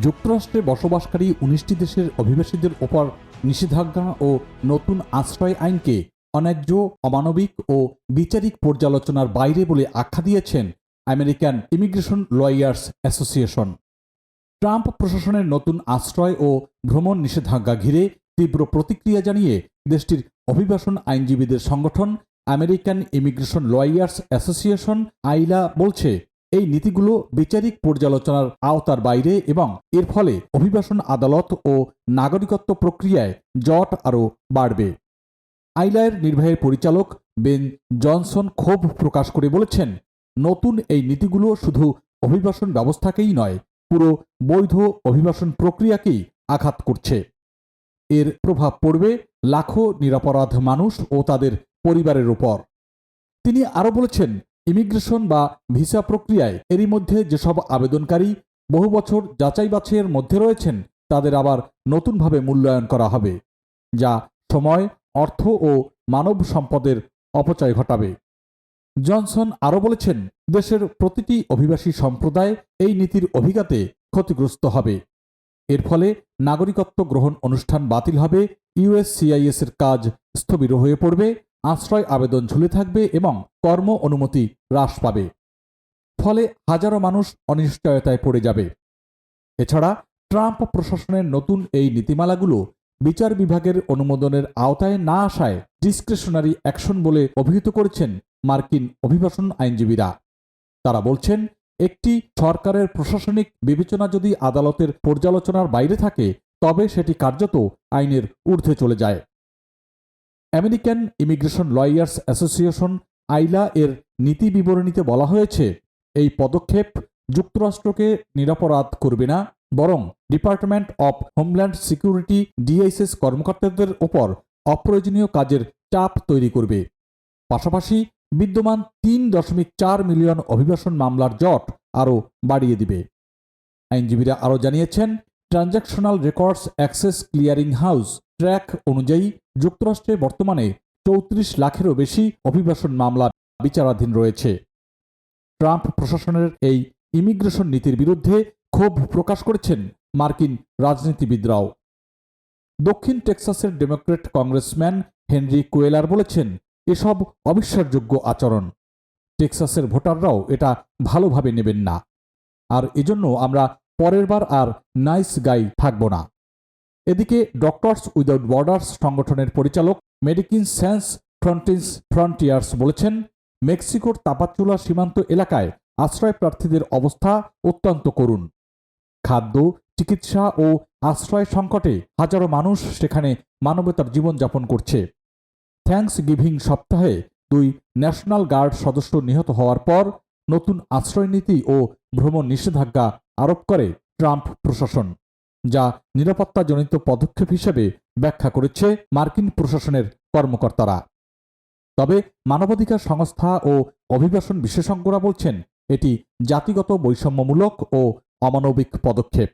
যুক্তরাষ্ট্রে বসবাসকারী উনিশটি দেশের অভিবাসীদের ওপর নিষেধাজ্ঞা ও নতুন আশ্রয় আইনকে অন্যায্য, অমানবিক ও বিচারিক পর্যালোচনার বাইরে বলে আখ্যা দিয়েছেন American immigration lawyers association. Trump প্রশাসনের নতুন আশ্রয় ও ভ্রমণ নিষেধাজ্ঞা ঘিরে তীব্র প্রতিক্রিয়া জানিয়ে দেশটির অভিবাসন আইনজীবীদের সংগঠন American immigration lawyers association AILA বলছে এই নীতিগুলো বিচারিক পর্যালোচনার আওতার বাইরে এবং এর ফলে অভিবাসন আদালত ও নাগরিকত্ব প্রক্রিয়ায় জট আরও বাড়বে। আইলায়ের নির্বাহী পরিচালক বেন জনসন ক্ষোভ প্রকাশ করে বলেছেন, নতুন এই নীতিগুলো শুধু অভিবাসন ব্যবস্থাকেই নয়, পুরো বৈধ অভিবাসন প্রক্রিয়াকেই আঘাত করছে। এর প্রভাব পড়বে লাখো নিরাপরাধ মানুষ ও তাদের পরিবারের উপর। তিনি আরও বলেছেন ইমিগ্রেশন বা ভিসা প্রক্রিয়ায় এরই মধ্যে যেসব আবেদনকারী বহু বছর যাচাই বাছাইয়ের মধ্যে রয়েছেন, তাদের আবার নতুনভাবে মূল্যায়ন করা হবে, যা সময়, অর্থ ও মানব সম্পদের অপচয় ঘটাবে। জনসন আরও বলেছেন, দেশের প্রতিটি অভিবাসী সম্প্রদায় এই নীতির অভিঘাতে ক্ষতিগ্রস্ত হবে। এর ফলে নাগরিকত্ব গ্রহণ অনুষ্ঠান বাতিল হবে ইউএসসিআইএস এর কাজ স্থবির হয়ে পড়বে আশ্রয় আবেদন ঝুলে থাকবে এবং কর্ম অনুমতি হ্রাস পাবে। ফলে হাজারো মানুষ অনিশ্চয়তায় পড়ে যাবে। এছাড়া ট্রাম্প প্রশাসনের নতুন এই নীতিমালাগুলো বিচার বিভাগের অনুমোদনের আওতায় না আসায় ডিসক্রিশনারি অ্যাকশন বলে অভিহিত করেছেন মার্কিন অভিবাসন আইনজীবীরা। তারা বলছেন, একটি সরকারের প্রশাসনিক বিবেচনা যদি আদালতের পর্যালোচনার বাইরে থাকে, তবে সেটি কার্যত আইনের ঊর্ধ্বে চলে যায়। American immigration lawyers association, AILA এর নীতি বিবরণীতে বলা হয়েছে, এই পদক্ষেপ যুক্তরাষ্ট্রকে নিরাপরাধ করবে না, বরং department of homeland security DHS কর্মকর্তাদের ওপর অপ্রয়োজনীয় কাজের চাপ তৈরি করবে। পাশাপাশি বিদ্যমান তিন দশমিক চার মিলিয়ন অভিবাসন মামলার জট আরও বাড়িয়ে দিবে। আইনজীবীরা আরও জানিয়েছেন, transactional records access clearing house, track অনুযায়ী যুক্তরাষ্ট্রে বর্তমানে চৌত্রিশ লাখেরও বেশি অভিবাসন মামলা বিচারাধীন রয়েছে। ট্রাম্প প্রশাসনের এই ইমিগ্রেশন নীতির বিরুদ্ধে ক্ষোভ প্রকাশ করেছেন মার্কিন রাজনীতিবিদরাও। দক্ষিণ টেক্সাসের ডেমোক্রেট কংগ্রেসম্যান হেনরি কোয়েলার বলেছেন, এসব অবিশ্বাসযোগ্য আচরণ। টেক্সাসের ভোটাররাও এটা ভালোভাবে নেবেন না। আর এজন্য আমরা পরের বার আর নাইস গাই থাকব না। এদিকে ডক্টরস উইদাউট বর্ডার্স সংগঠনের পরিচালক মেডিকিন স্যান্স ফ্রন্টিন্স ফ্রন্টিয়ার্স বলেছেন, মেক্সিকোর তাপাচুলা সীমান্ত এলাকায় আশ্রয় প্রার্থীদের অবস্থা অত্যন্ত করুণ। খাদ্য, চিকিৎসা ও আশ্রয় সংকটে হাজারো মানুষ সেখানে মানবতার জীবনযাপন করছে। থ্যাঙ্কস গিভিং সপ্তাহে দুই ন্যাশনাল গার্ড সদস্য নিহত হওয়ার পর নতুন আশ্রয়নীতি ও ভ্রমণ নিষেধাজ্ঞা আরোপ করে ট্রাম্প প্রশাসন। যা নিরাপত্তাজনিত পদক্ষেপ হিসেবে ব্যাখ্যা করেছে মার্কিন প্রশাসনের কর্মকর্তারা। তবে মানবাধিকার সংস্থা ও অভিবাসন বিশেষজ্ঞরা বলছেন, এটি জাতিগত বৈষম্যমূলক ও অমানবিক পদক্ষেপ।